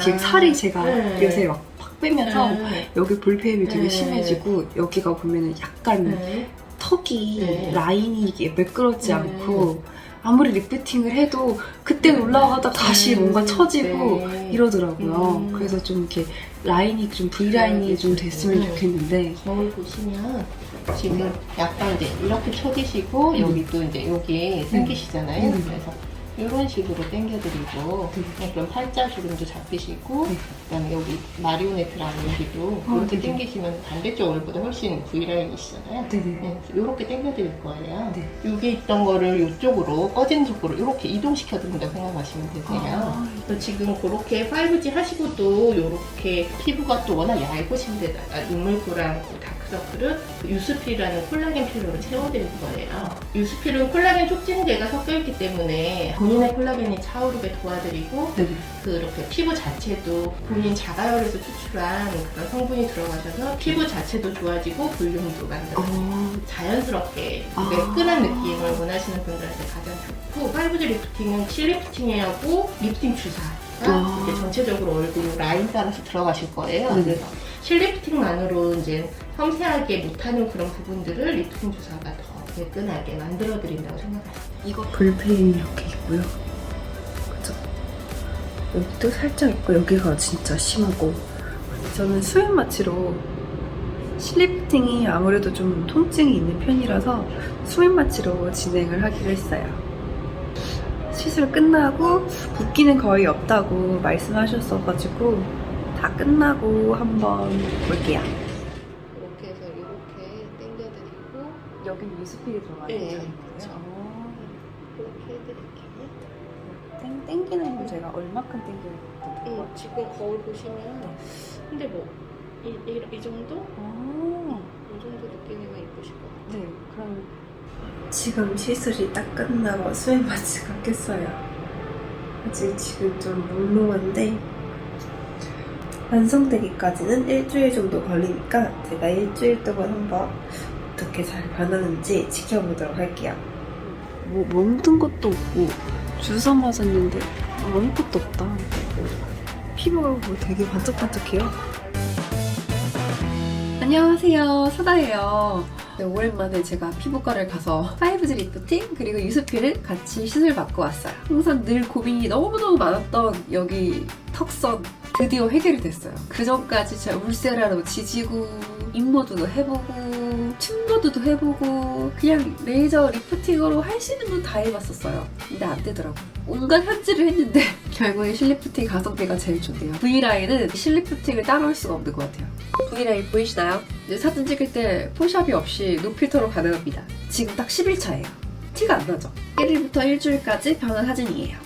지금 살이 제가 네. 요새 막, 팍 빼면서 네. 여기 볼페임이 되게 네. 심해지고 여기가 보면은 약간 네. 턱이 네. 라인이 이게 매끄럽지 네. 않고 아무리 리프팅을 해도 그때는 올라가다 다시 음, 뭔가 처지고 네. 이러더라고요. 음. 그래서 좀 이렇게 라인이 좀 V 라인이 좀 됐으면 음. 좋겠는데 거울 보시면 지금 약간 이제 이렇게 쳐지시고 음. 여기 또 이제 여기에 당기시잖아요. 음. 그래서 이런 식으로 당겨드리고 네. 그럼 팔자주름도 잡히시고 네. 그다음에 여기 마리오네트라는 여기도 어, 이렇게 네. 당기시면 반대쪽 얼굴보다 훨씬 V 라인이시잖아요. 네네. 네, 이렇게 당겨드릴 거예요. 네. 여기 있던 거를 이쪽으로 꺼진 쪽으로 이렇게 이동시켜 드린다고 생각하시면 되세요. 아, 그래서 지금 그렇게 5G 하시고도 이렇게 피부가 또 워낙 얇으신 데다가 눈물구랑 그 다크서클은 그 유스필이라는 콜라겐 필러로 채워드릴 거예요. 유스필은 콜라겐 촉진제가 섞여있기 때문에 본인의 콜라겐이 차오르게 도와드리고 네네. 그렇게 피부 자체도 본인 자가열에서 추출한 그런 성분이 들어가셔서 피부 자체도 좋아지고 볼륨도 만들어 어, 자연스럽게 아. 매끈한 느낌을 원하시는 분들한테 가장 좋고 5G 리프팅은 실리프팅하고 리프팅 주사가 아. 이제 전체적으로 얼굴 라인 따라서 들어가실 거예요. 네네. 그래서 실리프팅만으로 이제 섬세하게 못하는 그런 부분들을 리프팅 주사가 더 매끈하게 만들어 드린다고 생각하시면 이거 볼페임이 이렇게 있고요. 그죠? 여기도 살짝 있고 여기가 진짜 심하고 저는 수면 마취로 슬리프팅이 아무래도 좀 통증이 있는 편이라서 수면 마취로 진행을 하기로 했어요. 시술 끝나고 붓기는 거의 없다고 말씀하셨어가지고 다 끝나고 한번 볼게요. 이렇게 해서 이렇게 당겨드리고 여긴 유스필이 들어가는 네, 거예요? 그렇죠. 어. 이렇게 해드릴게요. 땡, 땡기는 건 제가 얼마큼 땡겨야 돼요? 음, 지금 거울 보시면 근데 뭐 이, 이, 이 정도? 어, 이 정도 느낌이면 이쁘실 것 같아요. 네, 그럼 지금 시술이 딱 끝나고 수행 마취가 깼어요. 아직 지금 좀 몽롱한데 완성되기까지는 일주일 정도 걸리니까 제가 일주일 동안 한번 어떻게 잘 변하는지 지켜보도록 할게요. 뭐 멍든 것도 없고 주사 맞았는데 아무것도 없다. 피부가 뭐 되게 반짝반짝해요. 안녕하세요. 사다예요. 네, 오랜만에 제가 피부과를 가서 5G 리프팅 그리고 유스피를 같이 시술 받고 왔어요. 항상 늘 고민이 너무너무 많았던 여기 턱선 드디어 해결이 됐어요. 그 전까지 제가 울세라로 지지고 입모드도 해보고 층모드도 해보고 그냥 레이저 리프팅으로 할 수 있는 건 다 해봤었어요. 근데 안 되더라고. 온갖 현질을 했는데 결국에 실리프팅 가성비가 제일 좋네요. V라인은 실리프팅을 따라올 수가 없는 것 같아요. V라인 보이시나요? 이제 사진 찍을 때 포샵이 없이 노필터로 가능합니다. 지금 딱 10일차예요. 티가 안 나죠? 1일부터 일주일까지 변한 사진이에요.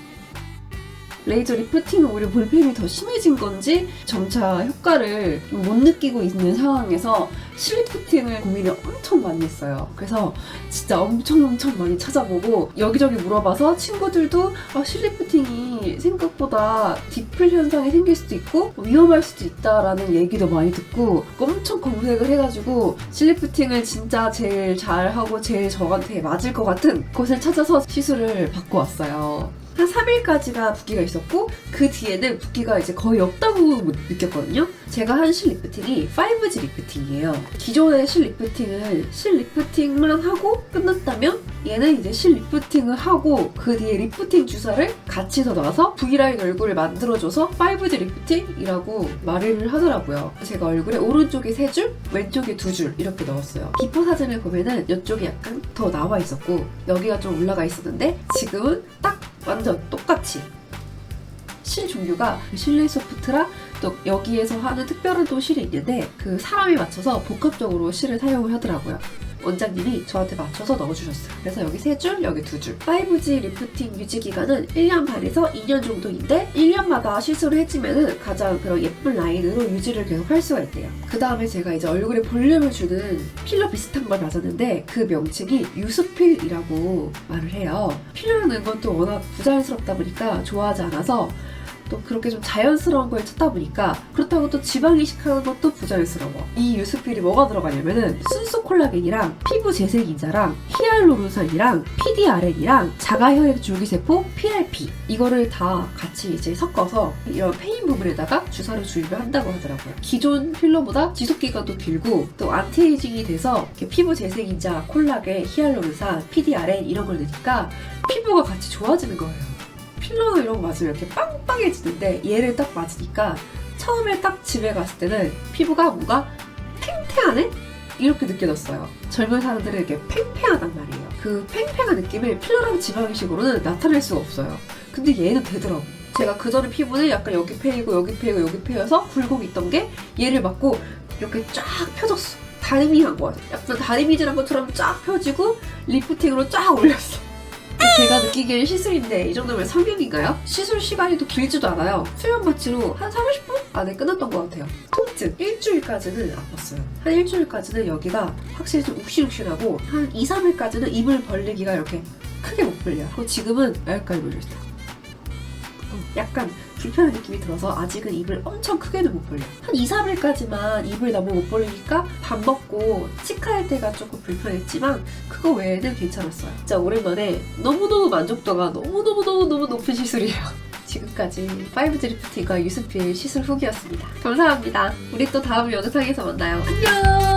레이저 리프팅은 오히려 볼펜이 더 심해진 건지 점차 효과를 못 느끼고 있는 상황에서 실리프팅을 고민을 엄청 많이 했어요. 그래서 진짜 엄청 엄청 많이 찾아보고 여기저기 물어봐서 친구들도 아, 실리프팅이 생각보다 디플 현상이 생길 수도 있고 위험할 수도 있다라는 얘기도 많이 듣고 엄청 검색을 해가지고 실리프팅을 진짜 제일 잘하고 제일 저한테 맞을 것 같은 곳을 찾아서 시술을 받고 왔어요. 한 3일까지가 붓기가 있었고 그 뒤에는 붓기가 이제 거의 없다고 느꼈거든요. 제가 한 실 리프팅이 5G 리프팅이에요. 기존의 실 리프팅은 실 리프팅만 하고 끝났다면 얘는 이제 실 리프팅을 하고 그 뒤에 리프팅 주사를 같이 더 놔서 V라인 얼굴을 만들어줘서 5G 리프팅이라고 말을 하더라고요. 제가 얼굴에 오른쪽에 3줄, 왼쪽에 2줄 이렇게 넣었어요. 비포 사진을 보면은 이쪽이 약간 더 나와 있었고 여기가 좀 올라가 있었는데 지금은 딱 완전 똑같이 실 종류가 실내 소프트라 또 여기에서 하는 특별한 또 실이 있는데 그 사람에 맞춰서 복합적으로 실을 사용을 하더라고요. 원장님이 저한테 맞춰서 넣어주셨어요. 그래서 여기 세 줄, 여기 두 줄. 5G 리프팅 유지 기간은 1년 반에서 2년 정도인데 1년마다 시술을 해주면은 가장 그런 예쁜 라인으로 유지를 계속 할 수가 있대요. 그 다음에 제가 이제 얼굴에 볼륨을 주는 필러 비슷한 걸 맞았는데 그 명칭이 유스필이라고 말을 해요. 넣은 건또 워낙 부자연스럽다 보니까 좋아하지 않아서 또 그렇게 좀 자연스러운 걸 찾다 보니까 그렇다고 또 지방 이식하는 것도 부자연스러워. 이 유스필이 뭐가 들어가냐면은 순수 콜라겐이랑 피부 재생인자랑 히알루론산이랑 PDRN이랑 자가혈액 줄기세포 PRP 이거를 다 같이 이제 섞어서 이런 페인 부분에다가 주사로 주입을 한다고 하더라고요. 기존 필러보다 지속 기간도 길고 또 안티에이징이 돼서 피부 재생인자, 콜라겐, 히알루론산, PDRN 이런 걸 넣으니까 피부가 같이 좋아지는 거예요. 필러나 이런 거 맞으면 이렇게 빵빵해지는데 얘를 딱 맞으니까 처음에 딱 집에 갔을 때는 피부가 뭔가 팽팽하네? 이렇게 느껴졌어요. 젊은 사람들은 이렇게 팽팽하단 말이에요. 그 팽팽한 느낌을 필러랑 지방이식으로는 나타낼 수가 없어요. 근데 얘는 되더라고. 제가 그전에 피부는 약간 여기 패이고 여기 패이고 여기 패여서 굴곡이 있던 게 얘를 맞고 이렇게 쫙 펴졌어. 다리미 한 거 같아. 약간 다리미질한 것처럼 쫙 펴지고 리프팅으로 쫙 올렸어. 제가 느끼기엔 시술인데 이 정도면 성형인가요? 시술 시간이 또 길지도 않아요. 수면 마취로 한 30분 안에 끝났던 것 같아요. 통증 일주일까지는 아팠어요. 한 일주일까지는 여기가 확실히 좀 욱신욱신하고 한 2, 3일까지는 입을 벌리기가 이렇게 크게 못 벌려요. 지금은 여기까지 벌려 있어요. 어, 약간 불편한 느낌이 들어서 아직은 입을 엄청 크게는 못 벌려. 한 2, 3일까지만 입을 너무 못 벌리니까 밥 먹고 치카할 때가 조금 불편했지만 그거 외에는 괜찮았어요. 진짜 오랜만에 너무너무 만족도가 너무너무너무너무 높은 시술이에요. 지금까지 5G 리프팅과 유스필 시술 후기였습니다. 감사합니다. 우리 또 다음 영상에서 만나요. 안녕!